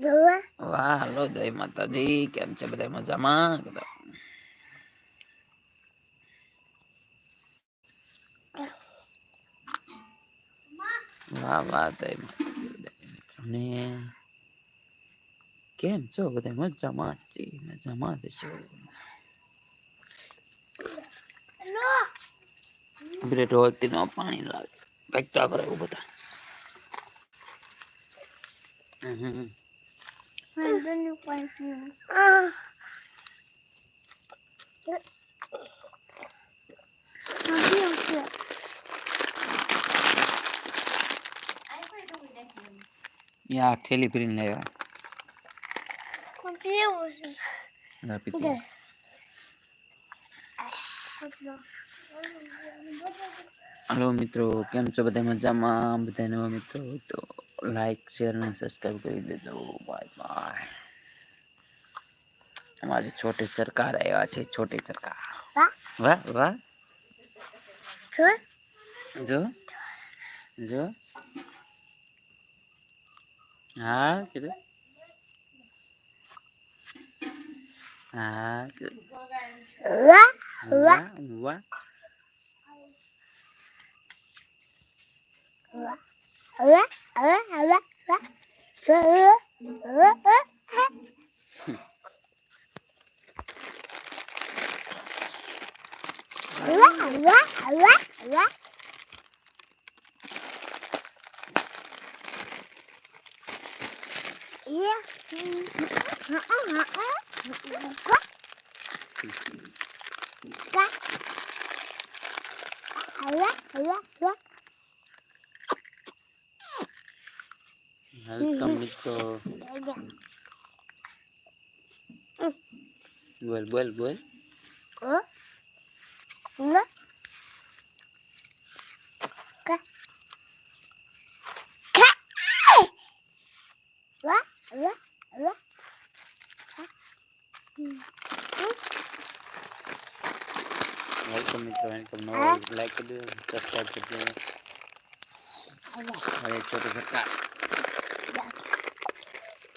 વાહ હલો જય માતાજી કેમ છે બધા મજામાં વાહ વાહ જય માતાજી મિત્રોને કેમ છો બધા મજામાં છે મજામાં છો બ્રેડ હોલતી નો પાણી લાવે પેકતા કરે એવું બધા હમ યા થેલી ભરીને લાવ્યા કોણ પીવું છે ના પીતી હલો મિત્રો કેમ છો બધા મજામાં બધા નવા મિત્રો તો लाइक शेयर और सब्सक्राइब कर दे दो बाय बाय हमारे छोटे सरकार આવ્યા છે छोटे सरकार वाह वाह વાહ जो जो હા કીધું હા વાહ वाह वाह ứa ứa ứa ứa ứa ứa ứa ứa quá quá quá Yeah. Welcome મિત્રો બોલ બોલ બોલ વેલકમ મિત્રો વેલકમ નો લાઈક કરી દો સબસ્ક્રાઇબ કરી દો અરે છોટો સરકાર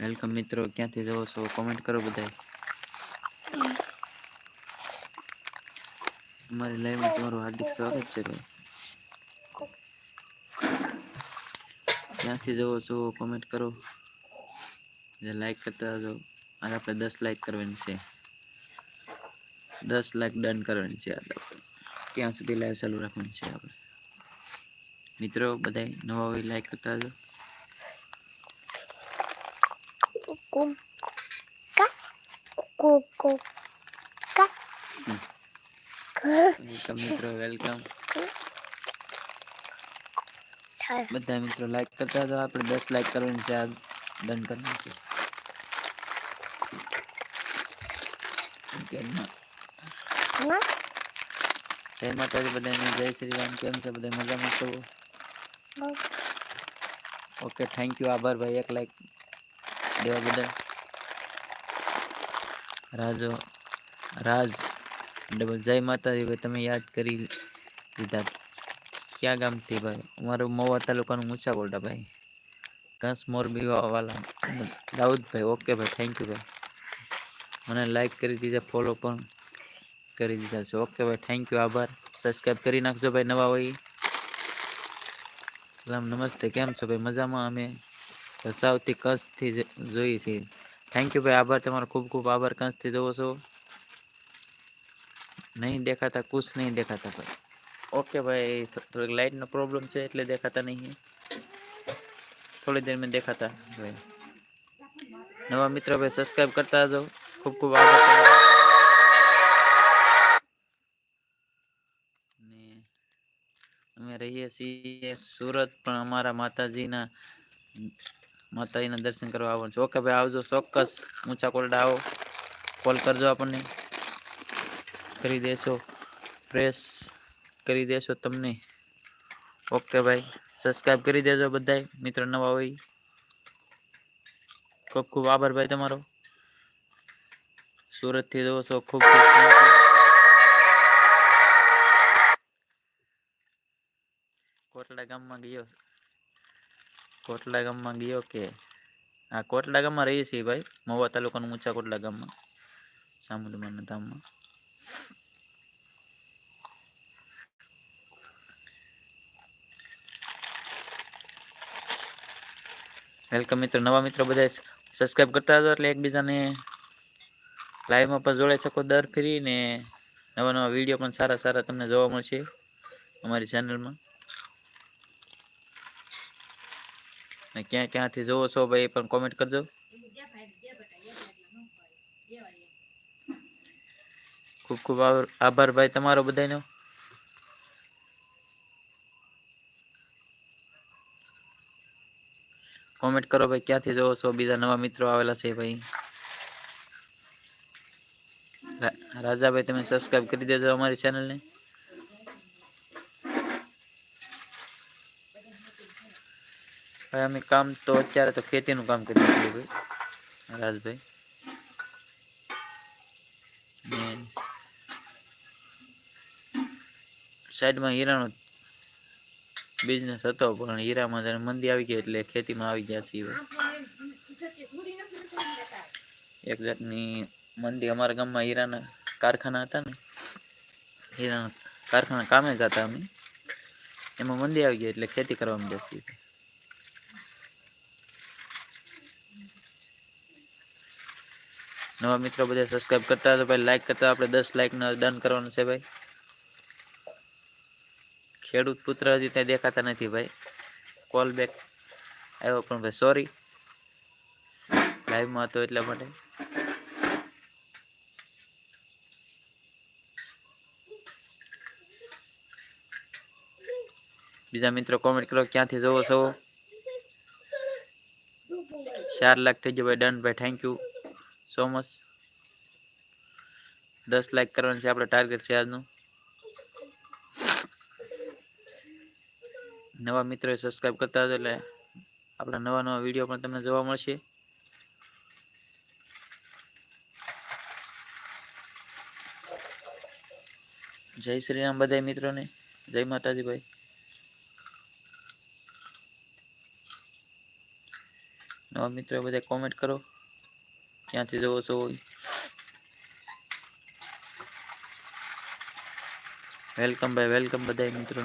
વેલકમ મિત્રો ક્યાંથી જવો છો કોમેન્ટ કરો બધા અમારી લાઈવમાં તમારું હાર્દિક સ્વાગત છે ક્યાંથી જવો છો કોમેન્ટ કરો લાઈક કરતા જો આજે આપણે દસ લાઈક કરવાની છે દસ લાઈક ડન કરવાની છે આજે આપણે ત્યાં સુધી લાઈવ ચાલુ રાખવાની છે આપણે મિત્રો બધા નવા હોય લાઈક કરતા જાઓ 고, 까, 고, 고, 까. વેલકમ મિત્રો વેલકમ બધા મિત્રો લાઈક કરતા હતા આપણે દસ લાઈક કરવાની છે આ ડન કરવાનું છે જય માતાજી બધાને જય શ્રી રામ કેમ છે બધા મજામાં છો ઓકે થેન્ક યુ આભાર ભાઈ એક લાઈક देवगुड राजो राज डबल जय माता दी भाई ते याद कर दीदा क्या गम थी भाई अमर मवाता तालुका ऊँचा बोलता भाई कस मोरबी वाला दाऊद भाई ओके भाई थैंक यू भाई मैंने लाइक कर दीजा फॉलो पर कर दीजा ओके भाई थैंक यू आभार सब्सक्राइब कर नाखजो भाई नवा भाई सलाम नमस्ते केम छो भाई मजा में अमे સૌથી કસ્ટ થી જોઈ છે થેન્ક યુ ભાઈ આભાર તમારો ખૂબ ખૂબ આભાર કન્સ થી જોવો છો નહીં દેખાતા કુછ નહીં દેખાતા ભાઈ ઓકે ભાઈ થોડીક લાઇટ નો પ્રોબ્લેમ છે એટલે દેખાતા નહીં થોડી દિન મે દેખાતા ભાઈ નવા મિત્ર ભાઈ સબસ્ક્રાઇબ કરતા જો ખૂબ ખૂબ આભાર ને અમારિયા સી સુરત પણ અમારા માતાજી ના माता दर्शन करवा आज भाई आज चौक्स ऊंचा कोल आओ कॉल करजो अपन कर देशो प्रेस कर देशो तमने ओके भाई सब्सक्राइब कर दो बधाई मित्र नवा हुई खूब खूब आभार भाई तमो सूरत थी दोस्तों खूब कोटड़ा गाम में गया કોટલા ગામમાં ગયો કે હા કોટલા ગામમાં રહીએ છીએ ભાઈ મહુવા તાલુકાનું ઊંચા કોટલા ગામમાં સામુદમાના ધામમાં વેલકમ મિત્રો નવા મિત્રો બધા સબસ્ક્રાઈબ કરતા હતા એટલે એકબીજાને લાઈવમાં પણ જોડાઈ શકો દર ફ્રી ને નવા નવા વિડીયો પણ સારા સારા તમને જોવા મળશે અમારી ચેનલમાં क्या क्या थी जो सो भाई पर कमेंट कर दो खूब खूब आभार भाई तमारो बधाई कमेंट करो भाई क्या थी जो सो बीजा नवा मित्रों से भाई रा, राजा भाई तुम्हें सब्सक्राइब कर दीजिए अमरी चेनल ने ભાઈ અમે કામ તો અત્યારે તો ખેતીનું કામ કરીએ છીએ ભાઈ રાજભાઈ સાઈડમાં હીરાનો બિઝનેસ હતો પણ હીરામાં જયારે મંદી આવી ગઈ એટલે ખેતીમાં આવી ગયા છીએ એક જાતની મંદી અમારા ગામમાં હીરાના કારખાના હતા ને હીરાના કારખાના કામે જતા અમે એમાં મંદી આવી ગઈ એટલે ખેતી કરવામાં જતી હતી નવા મિત્રો બધે સબસ્ક્રાઇબ કરતા તો ભાઈ લાઈક કરતા આપણે 10 લાઈક નો ડન કરવાનો છે ભાઈ ખેડૂત પુત્રાજી ત્યાં દેખાતા નથી ભાઈ કોલબેક આયો પણ ભાઈ સોરી લાઈવ માં તો એટલા માટે બીજા મિત્રો કોમેન્ટ કરો ક્યાં થી જોવો છો 4 લાખ થઈ ગયો ભાઈ ડન ભાઈ થેન્ક યુ સો મચ દસ લાખ કરવાનું છે આપણે ટાર્ગેટ છે આજનું નવા મિત્રો સબસ્ક્રાઈબ કરતા હતા એટલે આપણા નવા નવા વિડીયો પણ તમને જોવા મળશે જય શ્રીરામ રામ બધા મિત્રોને જય માતાજીભાઈ નવા મિત્રો બધા કોમેન્ટ કરો क्या चीज है सो वेलकम बाय वेलकम बधाई मित्रों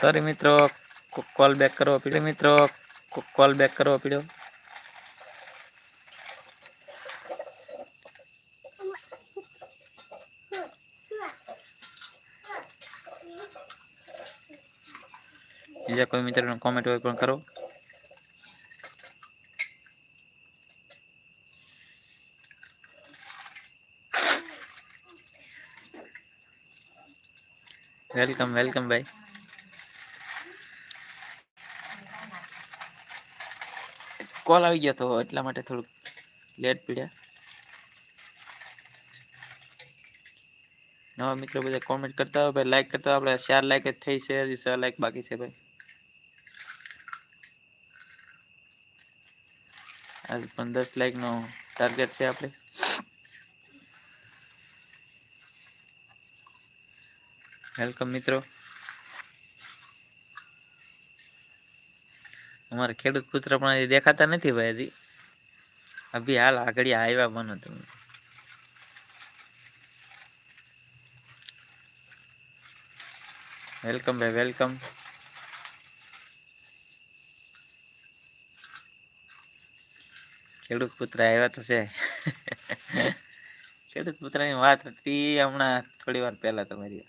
सॉरी मित्रों कॉल बैक करो पीड़ो मित्रों कॉल बैक करो पीड़ो બીજા કોઈ મિત્રનો કોમેન્ટ હોય પણ કરો વેલકમ વેલકમ ભાઈ કોલ આવી ગયો તો એટલા માટે થોડુંક લેટ પીડ્યા નવા મિત્રો બધા કોમેન્ટ કરતા હોય ભાઈ લાઈક કરતા હોય આપણે ચાર લાઈક જ થઈ છે હજી છ લાઈક બાકી છે ભાઈ આજે પણ દસ લાઈકનો ટાર્ગેટ છે આપણે વેલકમ મિત્રો અમારા ખેડૂત પુત્ર પણ હજી દેખાતા નથી ભાઈ હજી અભી હાલ આગળ આવ્યા બનો તમે વેલકમ ભાઈ વેલકમ ખેડૂત પુત્ર આવ્યા તો છે ખેડૂત પુત્રની વાત હતી હમણાં થોડી વાર પહેલા તમારી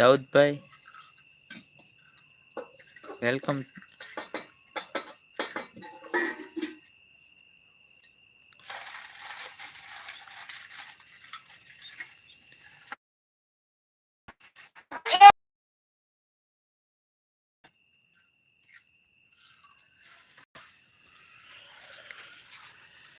દાઉદભાઈ વેલકમ